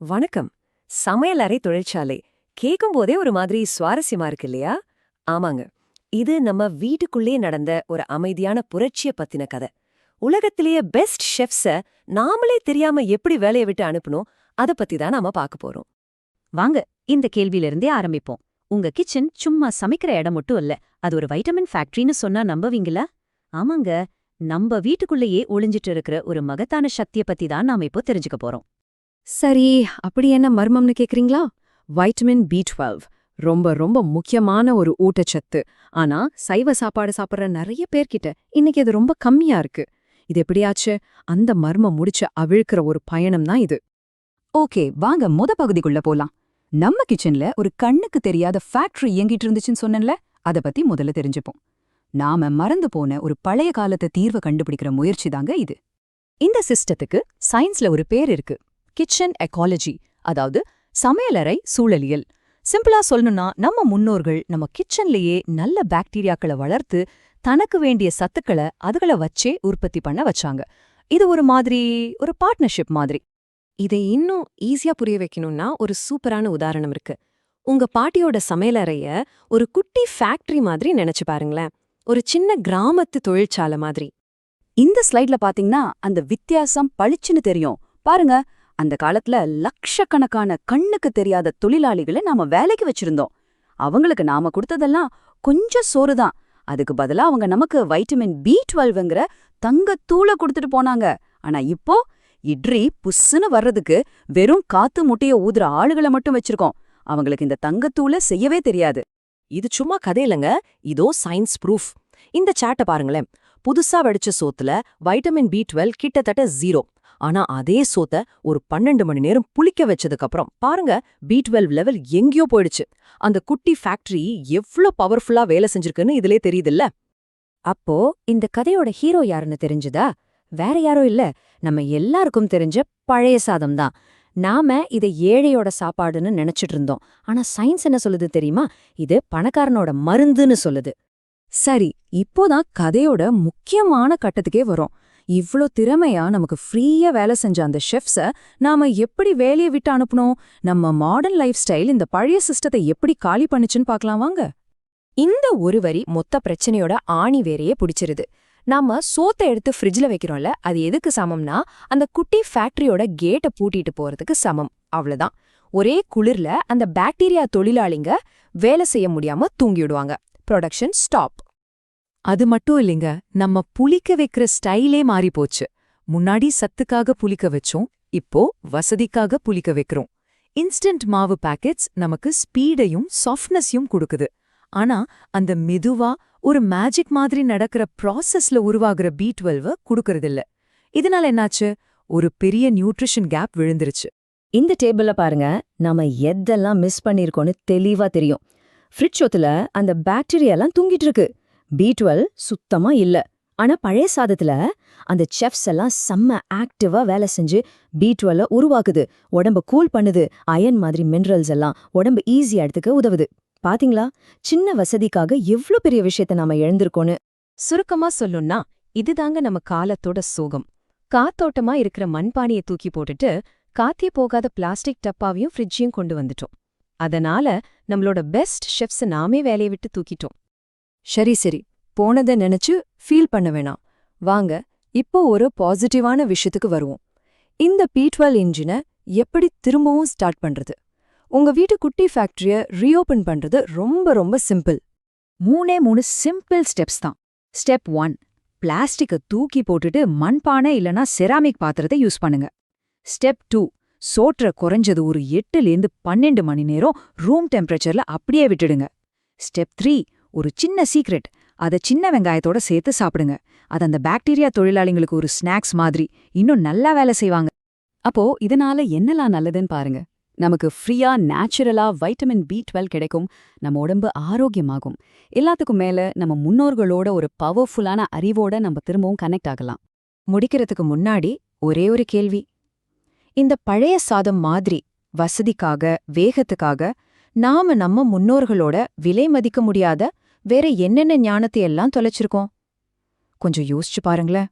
வணக்கம். சமையலறை தொழிற்சாலை. கேட்கும் போதே ஒரு மாதிரி சுவாரஸ்யமா இருக்கு இல்லையா? ஆமாங்க. இது நம்ம வீட்டுக்குள்ளே நடந்த ஒரு அமைதியான புரட்சிய பத்தின கதை. உலகத்திலேயே பெஸ்ட் ஷெஃப்ஸ நாமளே தெரியாம எப்படி வேலைய விட்டு அனுப்பணும்? அத பத்தி தான் நாம பார்க்க போறோம். வாங்க இந்த கேள்வியிலிருந்தே ஆரம்பிப்போம். உங்க கிச்சன் சும்மா சமைக்கிற இடம் மட்டும் இல்ல அது ஒரு வைட்டமின் ஃபேக்டரின்னு சொன்னா நம்புவீங்களா? ஆமாங்க. நம்ம வீட்டுக்குள்ளேயே ஒளிஞ்சிட்டு இருக்கிற ஒரு மகத்தான சக்திய பத்தி தான் நாம இப்போ தெரிஞ்சுக்க போறோம். சரி அப்படி என்ன மர்மம்னு கேக்குறீங்களா? வைட்டமின் பி டுவெல் ரொம்ப ரொம்ப முக்கியமான ஒரு ஊட்டச்சத்து. ஆனா சைவ சாப்பாடு சாப்பிடுற நிறைய பேர்கிட்ட இன்னைக்கு இது ரொம்ப கம்மியா இருக்கு. இது எப்படியாச்சு? அந்த மர்மம் முடிச்சு அவிழ்க்கிற ஒரு பயணம் தான் இது. ஓகே வாங்க முத பகுதிக்குள்ள போலாம். நம்ம கிச்சன்ல ஒரு கண்ணுக்கு தெரியாத ஃபேக்டரி இயங்கிட்டு இருந்துச்சுன்னு சொன்னேன்ல அத பத்தி முதல்ல தெரிஞ்சுப்போம். நாம மறந்து போன ஒரு பழைய காலத்தை தீர்வை கண்டுபிடிக்கிற முயற்சி தாங்க இது. இந்த சிஸ்டத்துக்கு சயின்ஸ்ல ஒரு பேர் இருக்கு. கிச்சன் எக்காலஜி அதாவது சமையலறை சூழலியல். சிம்பிளா சொல்லணும்னா நம்ம முன்னோர்கள் நம்ம கிச்சன்லயே நல்ல பாக்டீரியாக்களை வளர்த்து தனக்கு வேண்டிய சத்துக்களை அதுகளை வச்சே உற்பத்தி பண்ண வச்சாங்க. இது ஒரு மாதிரி ஒரு பார்ட்னர்ஷிப் மாதிரி. இதை இன்னும் ஈஸியா புரிய வைக்கணும்னா ஒரு சூப்பரான உதாரணம் இருக்கு. உங்க பாட்டியோட சமையலறைய ஒரு குட்டி ஃபேக்டரி மாதிரி நினைச்சு பாருங்களேன். ஒரு சின்ன கிராமத்து தொழிற்சாலை மாதிரி. இந்த ஸ்லைட்ல பாத்தீங்கன்னா அந்த வித்தியாசம் பளிச்சுன்னு தெரியும். பாருங்க அந்த காலத்துல லட்சக்கணக்கான கண்ணுக்கு தெரியாத தொழிலாளிகளை நாம வேலைக்கு வச்சிருந்தோம். அவங்களுக்கு நாம கொடுத்ததெல்லாம் கொஞ்சம் சோறு தான் அதுக்கு பதிலா அவங்க நமக்கு வைட்டமின் பி டுவெல்வ்ங்கிற தங்கத்தூளை கொடுத்துட்டு போனாங்க. ஆனா இப்போ இட்ரி புஸ்ஸுன்னு வர்றதுக்கு வெறும் காத்து முட்டைய ஊதுற ஆளுகளை மட்டும் வச்சிருக்கோம். அவங்களுக்கு இந்த தங்கத்தூளை செய்யவே தெரியாது. இது சும்மா கதையிலங்க இதோ சயின்ஸ் ப்ரூஃப் இந்த சாட்டை பாருங்களேன். புதுசா வெடிச்ச சோத்துல வைட்டமின் பி டுவெல் கிட்டத்தட்ட ஜீரோ ஆனா அதே சோத்த ஒரு பன்னெண்டு மணி நேரம் புளிக்க வச்சதுக்கு அப்புறம் பாருங்க பி டுவெல் லெவல் எங்கேயோ போயிடுச்சு. அந்த குட்டி ஃபேக்டரி எவ்ளோ பவர்ஃபுல்லா வேலை செஞ்சிருக்குன்னு இதுலயே தெரியுதுல்ல? அப்போ இந்த கதையோட ஹீரோ யாருன்னு தெரிஞ்சுதா? வேற யாரோ இல்ல. நம்ம எல்லாருக்கும் தெரிஞ்ச பழைய சாதம் தான். நாம இதை ஏழையோட சாப்பாடுன்னு நினைச்சிட்டு இருந்தோம். ஆனா சயின்ஸ் என்ன சொல்லுது தெரியுமா? இது பணக்காரனோட மருந்துன்னு சொல்லுது. சரி இப்போதான் கதையோட முக்கியமான கட்டத்துக்கே வரும். இவ்ளோ திறமையா நமக்கு ஃப்ரீயா வேலை செஞ்ச அந்த ஷெஃப்ஸை நாம எப்படி வேலையை விட்டு அனுப்பணும் நம்ம மாடர்ன் லைஃப் ஸ்டைல் இந்த பழைய சிஸ்டத்தை எப்படி காலி பண்ணுச்சுன்னு பார்க்கலாம் வாங்க. இந்த ஒரு வரி மொத்த பிரச்சனையோட ஆணி வேறையே பிடிச்சிருது. நாம சோத்தை எடுத்து ஃப்ரிட்ஜில் வைக்கிறோம்ல அது எதுக்கு சமம்னா அந்த குட்டி ஃபேக்டரியோட கேட்டை பூட்டிட்டு போறதுக்கு சமம். அவ்வளோதான் ஒரே குளிர்ல அந்த பாக்டீரியா தொழிலாளிங்க வேலை செய்ய முடியாம தூங்கிடுவாங்க. ப்ரொடக்ஷன் ஸ்டாப் அது மட்டும் இல்லைங்க நம்ம புளிக்க வைக்கிற ஸ்டைலே மாறி போச்சு முன்னாடி சத்துக்காக புளிக்க வச்சோம் இப்போ வசதிக்காக புளிக்க வைக்கிறோம். இன்ஸ்டன்ட் மாவு பாக்கெட்ஸ் நமக்கு ஸ்பீடையும் சாஃப்ட்னஸையும் கொடுக்குது. ஆனா அந்த மெதுவா ஒரு மேஜிக் மாதிரி நடக்கிற ப்ராசஸ்ல உருவாகிற பி டுவெல்வ குடுக்கறதில்ல. இதனால என்னாச்சு? ஒரு பெரிய நியூட்ரிஷன் கேப் விழுந்துருச்சு. இந்த டேபிள்ல பாருங்க நாம எதெல்லாம் மிஸ் பண்ணிருக்கோம்னு தெளிவா தெரியும். ஃப்ரிட்ஜ் ஒத்துல அந்த பாக்டீரியாலாம் தூங்கிட்டு இருக்கு. பி டுவெல் சுத்தமா இல்ல. ஆனா பழைய சாதத்துல அந்த செஃப்ஸ் எல்லாம் செம்ம ஆக்டிவா வேலை செஞ்சு பி டுவெல்ல உருவாக்குது. உடம்ப கூல் பண்ணுது. அயன் மாதிரி மினரல்ஸ் எல்லாம் உடம்பு ஈஸியா எடுத்துக்க உதவுது. பாத்தீங்களா? சின்ன வசதிக்காக எவ்ளோ பெரிய விஷயத்த நாம எழுந்திருக்கோன்னு சுருக்கமா சொல்லுன்னா இதுதாங்க நம்ம காலத்தோட சோகம். காத்தோட்டமா இருக்கிற மண்பானையை தூக்கி போட்டுட்டு காத்தே போகாத பிளாஸ்டிக் டப்பாவையும் ஃப்ரிட்ஜையும் கொண்டு வந்துட்டோம். அதனால நம்மளோட பெஸ்ட் ஷெஃப்ஸ் நாமே வேலையை விட்டு தூக்கிட்டோம். சரி சரி. போனதை நினைச்சு ஃபீல் பண்ண வேணாம். வாங்க இப்போ ஒரு பாசிட்டிவான விஷயத்துக்கு வருவோம். இந்த பி டுவெல் இன்ஜினை எப்படி திரும்பவும் ஸ்டார்ட் பண்றது? உங்க வீட்டு குட்டி ஃபேக்டரிய ரீஓபன் பண்றது ரொம்ப ரொம்ப சிம்பிள் மூணே மூணு சிம்பிள் ஸ்டெப்ஸ் தான். ஸ்டெப் ஒன் பிளாஸ்டிக்கை தூக்கி போட்டுட்டு மண்பானை இல்லனா செராமிக் பாத்திரத்தை யூஸ் பண்ணுங்க. ஸ்டெப் டூ சோற்ற குறைஞ்சது ஒரு எட்டுலேருந்து பன்னெண்டு மணி நேரம் ரூம் டெம்பரேச்சர்ல அப்படியே விட்டுடுங்க. ஸ்டெப் த்ரீ ஒரு சின்ன சீக்ரெட் அதை சின்ன வெங்காயத்தோட சேர்த்து சாப்பிடுங்க. அது அந்த பாக்டீரியா தொழிலாளிங்களுக்கு ஒரு ஸ்நாக்ஸ் மாதிரி. இன்னும் நல்லா வேலை செய்வாங்க. அப்போ இதனால என்னலாம் நல்லதுன்னு பாருங்க. நமக்கு ஃப்ரீயா நேச்சுரலா வைட்டமின் பி டுவெல் கிடைக்கும். நம்ம உடம்பு ஆரோக்கியமாகும். எல்லாத்துக்கும் மேல நம்ம முன்னோர்களோட ஒரு பவர்ஃபுல்லான அறிவோட நம்ம திரும்பவும் கனெக்ட் ஆகலாம். முடிக்கிறதுக்கு முன்னாடி ஒரே ஒரு கேள்வி. இந்த பழைய சாதம் மாதிரி வசதிக்காக வேகத்துக்காக நாம நம்ம முன்னோர்களோட விலை மதிக்க முடியாத வேற என்னென்ன ஞானத்தை எல்லாம் தொலைச்சிருக்கோம்? கொஞ்சம் யோசிச்சு பாருங்களேன்.